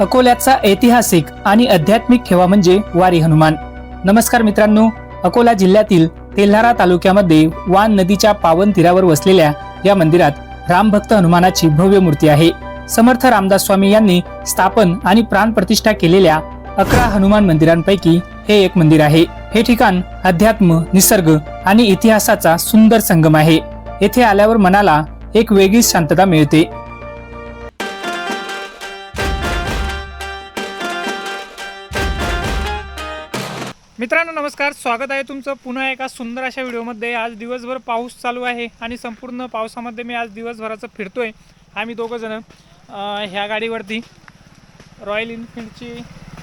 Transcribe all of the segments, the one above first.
अकोल्याचा ऐतिहासिक आणि आध्यात्मिक ठेवा म्हणजे वारी हनुमान. नमस्कार मित्रांनो अकोला जिल्ह्यातील तेल्हारा तालुक्यामध्ये वान नदीच्या पावन तीरावर वसलेल्या या मंदिरात रामभक्त हनुमानाची भव्य मूर्ती आहे. समर्थ रामदास स्वामी यांनी स्थापन आणि प्राणप्रतिष्ठा केलेल्या अकरा हनुमान मंदिरांपैकी हे एक मंदिर आहे. हे ठिकाण अध्यात्म निसर्ग आणि इतिहासाचा सुंदर संगम आहे. येथे आल्यावर मनाला एक वेगळीच शांतता मिळते. मित्रांनो नमस्कार. स्वागत आहे तुमचं पुन्हा एका सुंदर अशा व्हिडिओमध्ये. आज दिवसभर पाऊस चालू आहे आणि संपूर्ण पावसामध्ये मी आज दिवसभराचं फिरतोय. आम्ही दोघं जण ह्या गाडीवरती रॉयल एनफिल्डची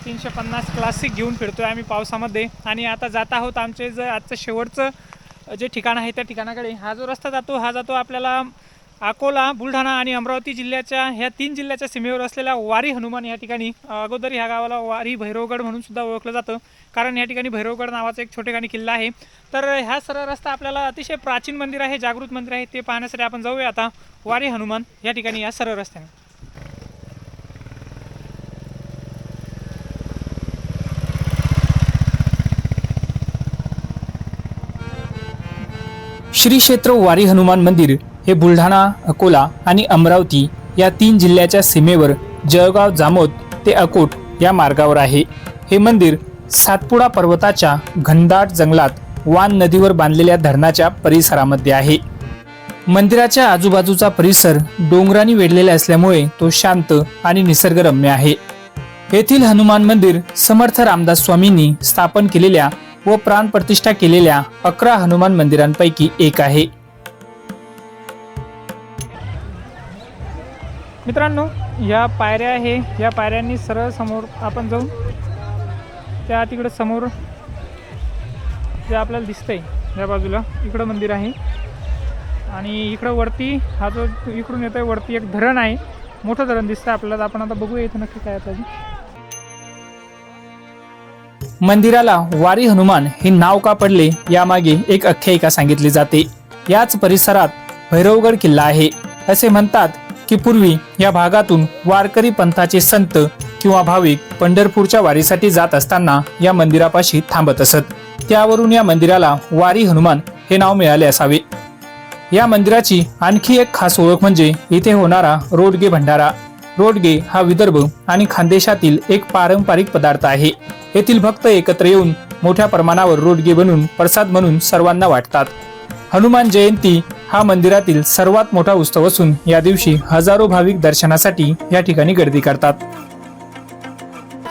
तीनशे पन्नास क्लासिक घेऊन फिरतोय आम्ही पावसामध्ये. आणि आता जात आहोत आमचे जे आजचं शेवटचं जे ठिकाण आहे त्या ठिकाणाकडे. हा जो रस्ता जातो हा जातो आपल्याला अकोला बुलढाणा आणि अमरावती जिल्ह्याच्या ह्या तीन जिल्ह्याच्या सीमेवर असलेल्या वारी हनुमान या ठिकाणी अगोदर ह्या गावाला वारी भैरवगड म्हणून सुद्धा ओळखलं जातं. कारण या ठिकाणी भैरवगड नावाचा एक छोटेखानी किल्ला आहे. तर ह्या सरळ रस्ता आपल्याला अतिशय प्राचीन मंदिर आहे जागृत मंदिर आहे ते पाहण्यासाठी आपण जाऊया आता. वारी हनुमान या ठिकाणी या सरळ रस्त्याने. श्री क्षेत्र वारी हनुमान मंदिर हे बुलढाणा अकोला आणि अमरावती या तीन जिल्ह्याच्या सीमेवर जळगाव जामोद ते अकोट या मार्गावर आहे. हे मंदिर सातपुडा पर्वताच्या घनदाट जंगलात वान नदीवर बांधलेल्या धरणाच्या परिसरामध्ये आहे. मंदिराच्या आजूबाजूचा परिसर डोंगरांनी वेढलेला असल्यामुळे तो शांत आणि निसर्गरम्य आहे. येथील हनुमान मंदिर समर्थ रामदास स्वामींनी स्थापन केलेल्या व प्राणप्रतिष्ठा केलेल्या अकरा हनुमान मंदिरांपैकी एक आहे. मित्रांनो या पायऱ्या आहे. या पायऱ्यांनी सरळ समोर आपण जाऊन त्या तिकडं समोर जे आपल्याला दिसतंय या बाजूला इकडं मंदिर आहे. आणि इकडं वरती हा जो इकडून येतोय वरती एक धरण आहे. मोठं धरण दिसतंय आपल्याला. आपण आता बघूया इथं नक्की काय आहे. मंदिराला वारी हनुमान हे नाव का पडले? यामागे एक आख्यायिका सांगितली जाते. याच परिसरात भैरवगड किल्ला आहे. असे म्हणतात की पूर्वी या भागातून वारकरी पंथाचे संत किंवा भाविक पंढरपूरच्या वारीसाठी जात असताना या मंदिरापाशी थांबत असत. त्यावरून या मंदिराला वारी हनुमान हे नाव मिळाले असावे. या मंदिराची आणखी एक खास ओळख म्हणजे इथे होणारा रोडगे भंडारा. रोडगे हा विदर्भ आणि खानदेशातील एक पारंपरिक पदार्थ आहे. येथील भक्त एकत्र येऊन मोठ्या प्रमाणावर रोडगे बनून प्रसाद म्हणून सर्वांना वाटतात. हनुमान जयंती हा मंदिरातील सर्वात मोठा उत्सव असून या दिवशी हजारो भाविक दर्शनासाठी या ठिकाणी गर्दी करतात.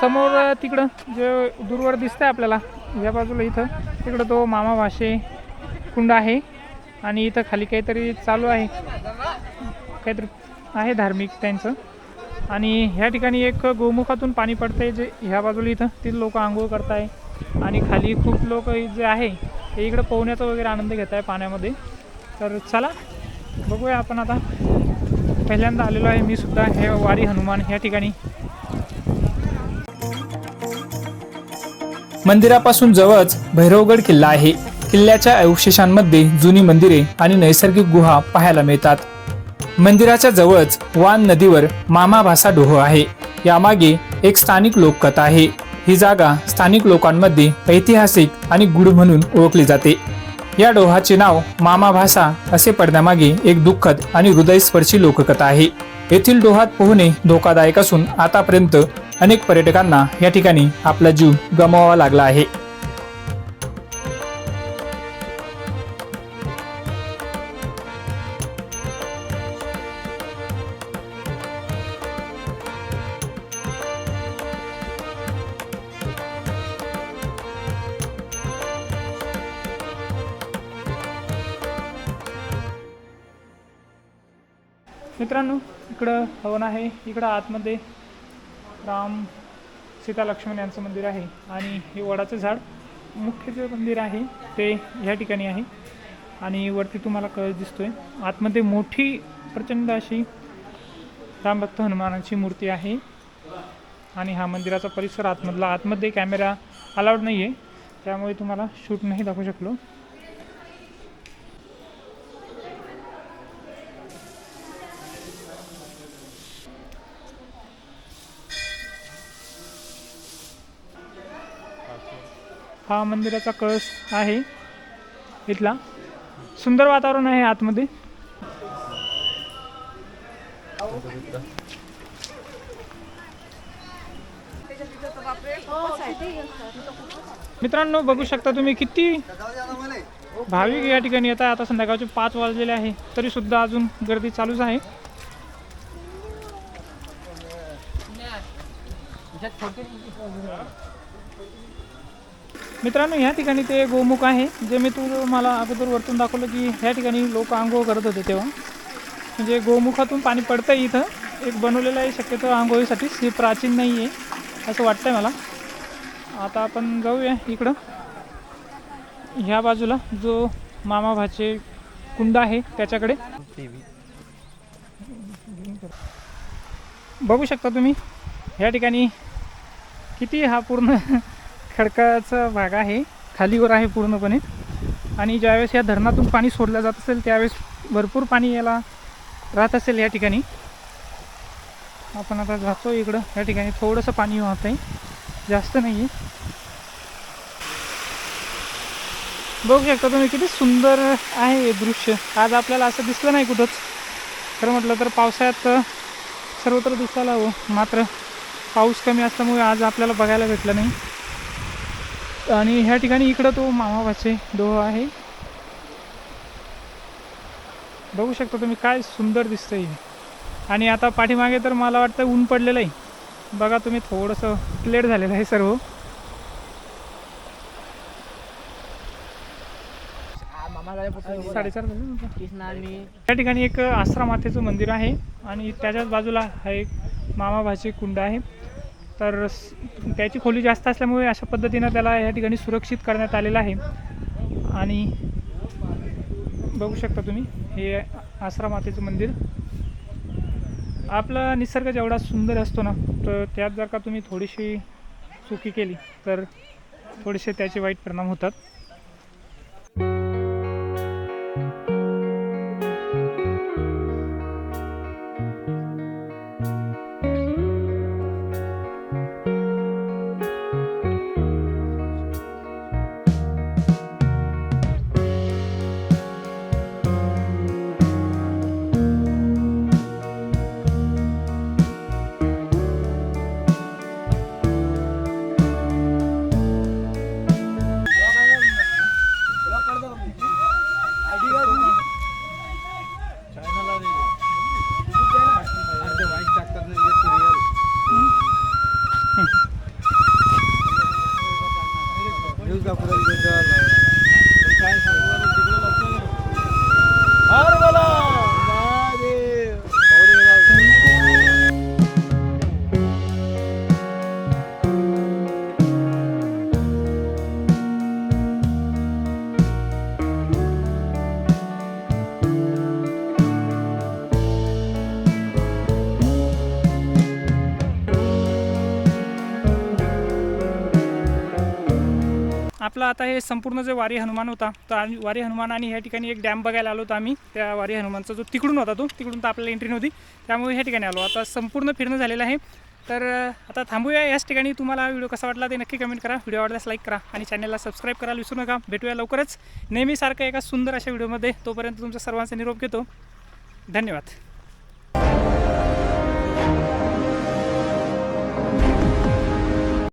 समोर तिकडं जे दूरवर दिसतंय आपल्याला या बाजूला इथं तिकडं तो मामा भाषे कुंड आहे आणि इथं खाली काहीतरी चालू आहे. काहीतरी आहे धार्मिक त्यांचं. आणि ह्या ठिकाणी एक गोमुखातून पाणी पडतंय जे ह्या बाजूला इथं ती लोक आंघोळ करताय. आणि खाली खूप लोक जे आहे ते इकडं पोहण्याचा वगैरे आनंद घेत आहे पाण्यामध्ये. तर चला बघूया आपण आता. पहिल्यांदा आलेलो आहे मी सुद्धा हे वारी हनुमान या ठिकाणी. मंदिरापासून जवळच भैरवगड किल्ला आहे. किल्ल्याच्या अवशेषांमध्ये जुनी मंदिरे आणि नैसर्गिक गुहा पाहायला मिळतात. मंदिराच्या जवळच वान नदीवर मामा भासा डोह आहे. यामागे एक स्थानिक लोककथा आहे. ही जागा स्थानिक लोकांमध्ये ऐतिहासिक आणि गुढ म्हणून ओळखली जाते. या डोहाचे नाव मामा भासा असे पडण्यामागे एक दुःखद आणि हृदयस्पर्शी लोककथा आहे. येथील डोहात पोहणे धोकादायक असून आतापर्यंत अनेक पर्यटकांना या ठिकाणी आपला जीव गमवावा लागला आहे. मित्रांनो इकडं हवन आहे. इकडं आतमध्ये राम सीता लक्ष्मण यांचं मंदिर आहे आणि हे वडाचं झाड. मुख्य जे मंदिर आहे ते ह्या ठिकाणी आहे आणि वरती तुम्हाला कळस आहे आतमध्ये मोठी प्रचंड अशी रामभक्त हनुमानाची मूर्ती आहे आणि हा मंदिराचा परिसर आतमधला. आतमध्ये कॅमेरा अलाउड नाही आहे त्यामुळे तुम्हाला शूट नाही दाखवू शकलो. हा मंदिराचा कळस आहे इथला. सुंदर वातावरण आहे आतमध्ये. मित्रांनो बघू शकता तुम्ही किती भाविक या ठिकाणी येत आहे आता संध्याकाळचे पाच वाजलेले आहे. तरी सुद्धा अजून गर्दी चालूच आहे. मित्रांनो ह्या ठिकाणी ते गोमुख आहे जे मी तुम्हाला अगोदर वरतून दाखवलं की ह्या ठिकाणी लोक आंघोळ करत होते तेव्हा. म्हणजे गोमुखातून पाणी पडतं आहे इथं. एक बनवलेलं आहे शक्यतो आंघोळीसाठी. हे प्राचीन नाही आहे असं वाटतंय मला. आता आपण जाऊया इकडं. ह्या बाजूला जो मामा भाचे कुंड आहे त्याच्याकडे. बघू शकता तुम्ही ह्या ठिकाणी किती हा पूर्ण खडकाचा भाग आहे. खालीवर आहे पूर्णपणे. आणि ज्यावेळेस या धरणातून पाणी सोडलं जात असेल त्यावेळेस भरपूर पाणी याला राहत असेल या ठिकाणी. आपण आता जातो इकडं. या ठिकाणी थोडंसं पाणी वाहत आहे. जास्त नाही आहे बघू शकता तुम्ही किती सुंदर आहे हे दृश्य. आज आपल्याला असं दिसलं नाही कुठंच. खरं म्हटलं तर पावसाळ्यात सर्वत्र दिसायला हवं. मात्र पाऊस कमी असल्यामुळे आज आपल्याला बघायला भेटलं नाही. आणि ह्या ठिकाणी इकडं तो मामाबाचे डोह आहे. बघू शकता तुम्ही काय सुंदर दिसतंय आणि आता पाठीमागे तर मला वाटतं ऊन पडलेलं आहे. बघा तुम्ही थोडंसं लेट झालेलं आहे सर्व. साडेचार त्या ठिकाणी एक आसरा मातेचं मंदिर आहे आणि त्याच्याच बाजूला हा एक मामाभाचे कुंड आहे. तर त्याची खोली जास्त असल्यामुळे अशा पद्धतीनं त्याला या ठिकाणी सुरक्षित करण्यात आलेलं आहे. आणि बघू शकता तुम्ही हे आसरा मातेचं मंदिर. आपला निसर्ग जेवढा सुंदर असतो ना तर त्यात जर का तुम्ही थोडीशी चुकी केली तर थोडेसे त्याचे वाईट परिणाम होतात. आपलं आता हे संपूर्ण जे वारी हनुमान होता तर आम्ही वारी हनुमान आणि ह्या ठिकाणी एक डॅम बघायला आलो होतो आम्ही. त्या वारी हनुमानचा जो तिकडून होता तो तिकडून तर आपल्याला एंट्री नव्हती. त्यामुळे ह्या ठिकाणी आलो. आता संपूर्ण फिरणं झालेलं आहे. तर आता थांबूया याच ठिकाणी. तुम्हाला व्हिडिओ कसा वाटला ते नक्की कमेंट करा. व्हिडिओ आवडल्यास लाईक करा आणि चॅनलला सबस्क्राईब करायला विसरू नका. भेटूया लवकरच. नेहमीसारखं एका सुंदर अशा व्हिडिओमध्ये तोपर्यंत तुमच्या सर्वांचा निरोप घेतो. धन्यवाद.